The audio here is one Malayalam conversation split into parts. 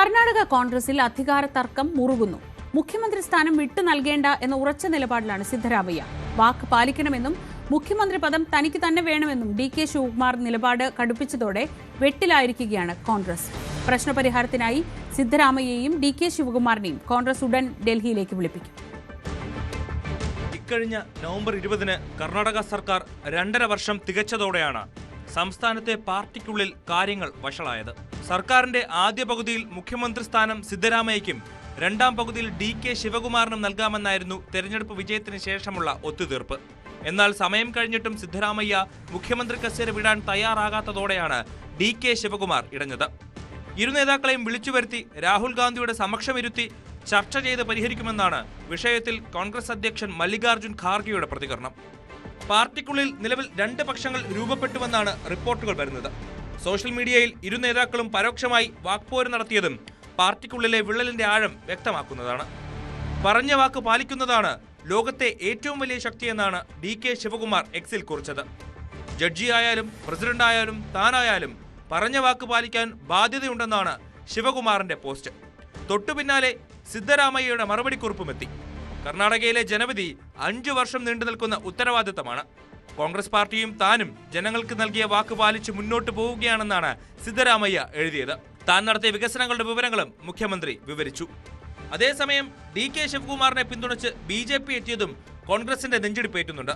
കർണാടക കോൺഗ്രസിൽ അധികാര തർക്കം മുറുകുന്നു. മുഖ്യമന്ത്രി സ്ഥാനം വിട്ടു നൽകേണ്ട എന്ന ഉറച്ച നിലപാടിലാണ് സിദ്ധരാമയ്യ. വാക്ക് പാലിക്കണമെന്നും മുഖ്യമന്ത്രി പദം തനിക്ക് തന്നെ വേണമെന്നും ഡി കെ ശിവകുമാർ നിലപാട് കടുപ്പിച്ചതോടെ വെട്ടിലായിരിക്കുകയാണ് കോൺഗ്രസ്. പ്രശ്നപരിഹാരത്തിനായി സിദ്ധരാമയ്യയും ഡി കെ ശിവകുമാറിനെയും കോൺഗ്രസ് ഉടൻ ഡൽഹിയിലേക്ക് വിളിപ്പിക്കും. ഇക്കഴിഞ്ഞ നവംബർ ഇരുപതിന് കർണാടക സർക്കാർ രണ്ടര വർഷം തികച്ചതോടെയാണ് സംസ്ഥാനത്തെ പാർട്ടിക്കുള്ളിൽ കാര്യങ്ങൾ വഷളായത്. സർക്കാരിന്റെ ആദ്യ പകുതിയിൽ മുഖ്യമന്ത്രി സ്ഥാനം സിദ്ധരാമയ്യയ്ക്കും രണ്ടാം പകുതിയിൽ ഡി കെ ശിവകുമാറിനും നൽകാമെന്നായിരുന്നു തെരഞ്ഞെടുപ്പ് വിജയത്തിന് ശേഷമുള്ള ഒത്തുതീർപ്പ്. എന്നാൽ സമയം കഴിഞ്ഞിട്ടും സിദ്ധരാമയ്യ മുഖ്യമന്ത്രി കസേര വിടാൻ തയ്യാറാകാത്തതോടെയാണ് ഡി കെ ശിവകുമാർ ഇടഞ്ഞത്. ഇരു നേതാക്കളെയും വിളിച്ചു വരുത്തി രാഹുൽ ഗാന്ധിയുടെ സമക്ഷമിരുത്തി ചർച്ച ചെയ്ത് പരിഹരിക്കുമെന്നാണ് വിഷയത്തിൽ കോൺഗ്രസ് അധ്യക്ഷൻ മല്ലികാർജുൻ ഖാർഗെയുടെ പ്രതികരണം. പാർട്ടിക്കുള്ളിൽ നിലവിൽ രണ്ട് പക്ഷങ്ങൾ രൂപപ്പെട്ടുവെന്നാണ് റിപ്പോർട്ടുകൾ വരുന്നത്. സോഷ്യൽ മീഡിയയിൽ ഇരു നേതാക്കളും പരോക്ഷമായി വാക്പോര് നടത്തിയതും പാർട്ടിക്കുള്ളിലെ വിള്ളലിന്റെ ആഴം വ്യക്തമാക്കുന്നതാണ്. പറഞ്ഞ വാക്ക് പാലിക്കുന്നതാണ് ലോകത്തെ ഏറ്റവും വലിയ ശക്തിയെന്നാണ് ഡി കെ ശിവകുമാർ എക്സിൽ കുറിച്ചത്. ജഡ്ജി ആയാലും പ്രസിഡന്റ് ആയാലും താനായാലും പറഞ്ഞ വാക്ക് പാലിക്കാൻ ബാധ്യതയുണ്ടെന്നാണ് ശിവകുമാറിന്റെ പോസ്റ്റ്. തൊട്ടു പിന്നാലെ സിദ്ധരാമയ്യയുടെ മറുപടി കുറിപ്പുമെത്തി. കർണാടകയിലെ ജനവിധി അഞ്ചു വർഷം നീണ്ടു നിൽക്കുന്ന ഉത്തരവാദിത്തമാണ്. കോൺഗ്രസ് പാർട്ടിയും താനും ജനങ്ങൾക്ക് നൽകിയ വാക്ക് പാലിച്ച് മുന്നോട്ട് പോവുകയാണെന്നാണ് സിദ്ധരാമയ്യ എഴുതിയത്. താൻ നടത്തിയ വികസനങ്ങളുടെ വിവരങ്ങളും മുഖ്യമന്ത്രി വിവരിച്ചു. അതേസമയം ഡി കെ ശിവകുമാറിനെ പിന്തുണച്ച് ബി ജെ പി എത്തിയതും കോൺഗ്രസിന്റെ നെഞ്ചിടിപ്പേറ്റുന്നുണ്ട്.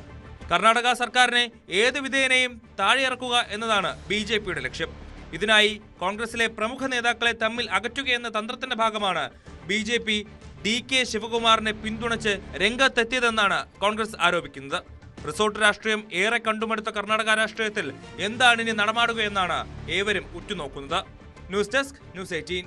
കർണാടക സർക്കാരിനെ ഏത് വിധേയനെയും താഴെയിറക്കുക എന്നതാണ് ബി ജെ പിയുടെ ലക്ഷ്യം. ഇതിനായി കോൺഗ്രസിലെ പ്രമുഖ നേതാക്കളെ തമ്മിൽ അകറ്റുകയെന്ന തന്ത്രത്തിന്റെ ഭാഗമാണ് B J P D K ശിവകുമാറിനെ പിന്തുണച്ച് രംഗത്തെത്തിയതെന്നാണ് കോൺഗ്രസ് ആരോപിക്കുന്നത്. റിസോർട്ട് രാഷ്ട്രീയം ഏറെ കണ്ടുമടുത്ത കർണാടക രാഷ്ട്രീയത്തിൽ എന്താണ് ഇനി നടമാടുകയെന്നാണ് ഏവരും ഉറ്റുനോക്കുന്നത്. News desk news eighteen.